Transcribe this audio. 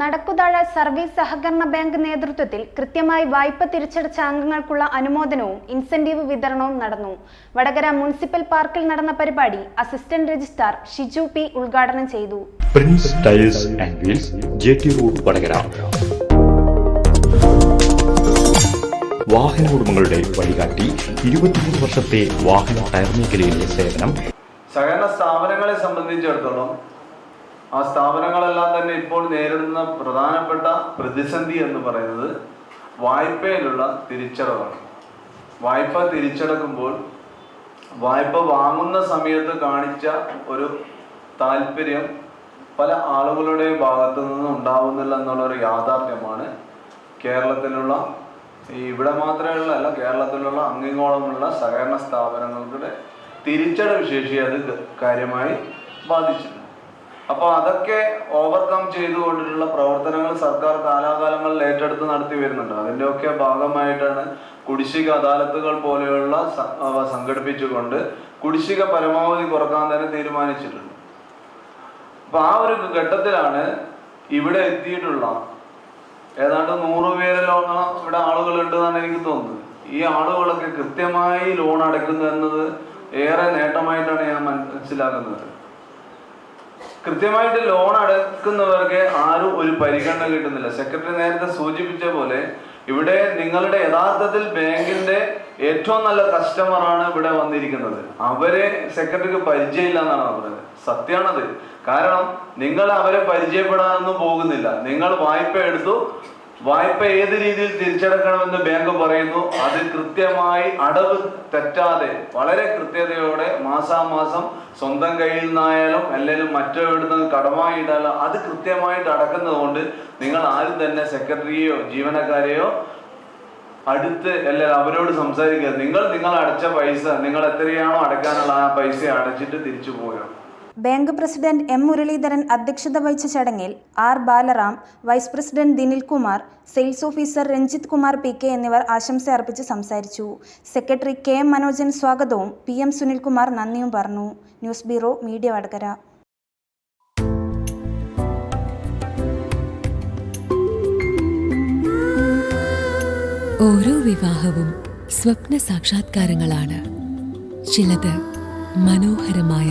നടക്കുതാഴ service സഹകരണ bank നേതൃത്വത്തിൽ കൃത്യമായി വായ്പ തിരിച്ചടച്ച അംഗങ്ങൾക്കുള്ള അനുമോദനവും ഇൻസെന്റീവ് വിതരണവും നടന്നു. വടകര മുനിസിപ്പൽ പാർക്കിൽ നടന്ന പരിപാടി അസിസ്റ്റന്റ് രജിസ്ട്രാർ ഷിജു പി ഉദ്ഘാടനം ചെയ്തു. Prince tiles and wheels J T road Vadakara. വാഹന ഉടമകളുടെ വഴികാട്ടി ഇരുപത്തിമൂന്ന് വർഷത്തെ വാഹന ടയർ മേഖലയിലെ സേവനം. സഹകരണ സ്ഥാപനങ്ങളെ സംബന്ധിച്ചിടത്തോളം ആ സ്ഥാപനങ്ങളെല്ലാം തന്നെ ഇപ്പോൾ നേരിടുന്ന പ്രധാനപ്പെട്ട പ്രതിസന്ധി എന്ന് പറയുന്നത് വായ്പയിലുള്ള തിരിച്ചടവാണ്. വായ്പ തിരിച്ചടക്കുമ്പോൾ വായ്പ വാങ്ങുന്ന സമയത്ത് കാണിച്ച ഒരു താല്പര്യം പല ആളുകളുടെയും ഭാഗത്തു നിന്നും ഉണ്ടാവുന്നില്ല എന്നുള്ള ഒരു യാഥാർത്ഥ്യമാണ് കേരളത്തിലുള്ള ഈ ഇവിടെ മാത്രമുള്ള അല്ല കേരളത്തിലുള്ള അങ്ങിങ്ങോളമുള്ള സഹകരണ സ്ഥാപനങ്ങളുടെ തിരിച്ചടവ് ശേഷി അത് കാര്യമായി ബാധിച്ചിട്ടുണ്ട്. അപ്പോൾ അതൊക്കെ ഓവർകം ചെയ്തുകൊണ്ടിട്ടുള്ള പ്രവർത്തനങ്ങൾ സർക്കാർ കാലാകാലങ്ങളിൽ ഏറ്റെടുത്ത് നടത്തി വരുന്നുണ്ട്. അതിന്റെയൊക്കെ ഭാഗമായിട്ടാണ് കുടിശ്ശിക അദാലത്തുകൾ പോലെയുള്ള സംഘടിപ്പിച്ചുകൊണ്ട് കുടിശ്ശിക പരമാവധി കുറയ്ക്കാൻ തന്നെ തീരുമാനിച്ചിട്ടുണ്ട്. അപ്പൊ ആ ഒരു ഘട്ടത്തിലാണ് ഇവിടെ എത്തിയിട്ടുള്ള ഏതാണ്ട് നൂറ് പേരിലോളം ഇവിടെ ആളുകളുണ്ട് എന്നാണ് എനിക്ക് തോന്നുന്നത്. ഈ ആളുകളൊക്കെ കൃത്യമായി ലോൺ അടയ്ക്കുന്നു എന്നത് ഏറെ നേട്ടമായിട്ടാണ് ഞാൻ മനസ്സിലാക്കുന്നത്. കൃത്യമായിട്ട് ലോൺ അടക്കുന്നവർക്ക് ആരും ഒരു പരിഗണന കിട്ടുന്നില്ല. സെക്രട്ടറി നേരത്തെ സൂചിപ്പിച്ച പോലെ ഇവിടെ നിങ്ങളുടെ യഥാർത്ഥത്തിൽ ബാങ്കിന്റെ ഏറ്റവും നല്ല കസ്റ്റമറാണ് ഇവിടെ വന്നിരിക്കുന്നത്. അവരെ സെക്രട്ടറിക്ക് പരിചയമില്ല എന്നാണ് പറഞ്ഞത് സത്യമാണത് കാരണം നിങ്ങൾ അവരെ പരിചയപ്പെടാനൊന്നും പോകുന്നില്ല. നിങ്ങൾ വായ്പ എടുത്തു വായ്പ ഏത് രീതിയിൽ തിരിച്ചടക്കണമെന്ന് ബാങ്ക് പറയുന്നു. അത് കൃത്യമായി അടവ് തെറ്റാതെ വളരെ കൃത്യതയോടെ മാസാമാസം സ്വന്തം കയ്യിൽ നിന്നായാലും അല്ലെങ്കിൽ മറ്റെവിടുന്ന് കടമായിട്ടാലും അത് കൃത്യമായിട്ട് അടക്കുന്നതുകൊണ്ട് നിങ്ങൾ ആരും തന്നെ സെക്രട്ടറിയോ ജീവനക്കാരെയോ അടുത്ത് അല്ലെങ്കിൽ അവരോട് സംസാരിക്കുക നിങ്ങൾ നിങ്ങൾ അടച്ച പൈസ നിങ്ങൾ എത്രയാണോ അടക്കാനുള്ള ആ പൈസ അടച്ചിട്ട് തിരിച്ചു പോയോ ബാങ്ക് പ്രസിഡന്റ് എം മുരളീധരൻ അധ്യക്ഷത വഹിച്ച ചടങ്ങിൽ R Balaram vice president Dinil Kumar sales officer Ranjith Kumar P K എന്നിവർ ആശംസ അർപ്പിച്ച് സംസാരിച്ചു. സെക്രട്ടറി കെ എം മനോജൻ സ്വാഗതവും പി എം സുനിൽകുമാർ നന്ദിയും പറഞ്ഞു. News bureau media Vadakara. ഓരോ വിവാഹവും സ്വപ്ന സാക്ഷാത്കാരങ്ങളാണ്. ചിലത് മനോഹരമായ